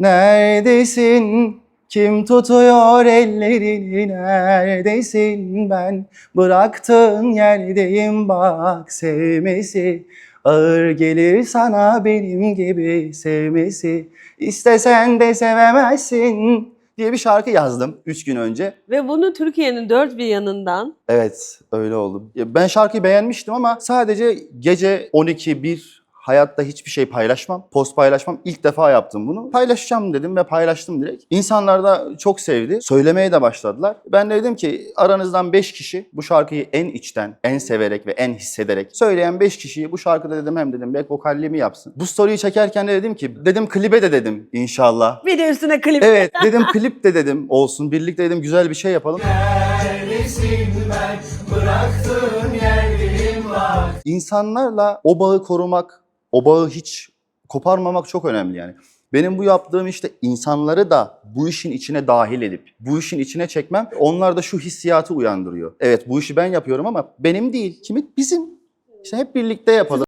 Neredesin? Kim tutuyor ellerini neredesin ben bıraktığın yerdeyim bak sevmesi ağır gelir sana benim gibi sevmesi istesen de sevemezsin diye bir şarkı yazdım 3 gün önce. Ve bunu Türkiye'nin dört bir yanından Evet öyle oldu. Ben şarkıyı beğenmiştim ama sadece gece 12-1 hayatta hiçbir şey paylaşmam. Post paylaşmam. İlk defa yaptım bunu. Paylaşacağım dedim ve paylaştım direkt. İnsanlar da çok sevdi. Söylemeye de başladılar. Ben de dedim ki aranızdan 5 kişi bu şarkıyı en içten, en severek ve en hissederek söyleyen 5 kişiyi bu şarkıda dedim hem dedim back vokallimi yapsın. Bu story'i çekerken de dedim ki dedim klibe de dedim inşallah. bir de üstüne klip. Evet dedim klip de dedim olsun. Birlikte dedim güzel bir şey yapalım. İnsanlarla o bağı korumak, o bağı hiç koparmamak çok önemli yani. Benim bu yaptığım işte insanları da bu işin içine dahil edip, bu işin içine çekmem, onlar da şu hissiyatı uyandırıyor. Evet bu işi ben yapıyorum ama benim değil, kimin? Bizim. İşte hep birlikte yapalım.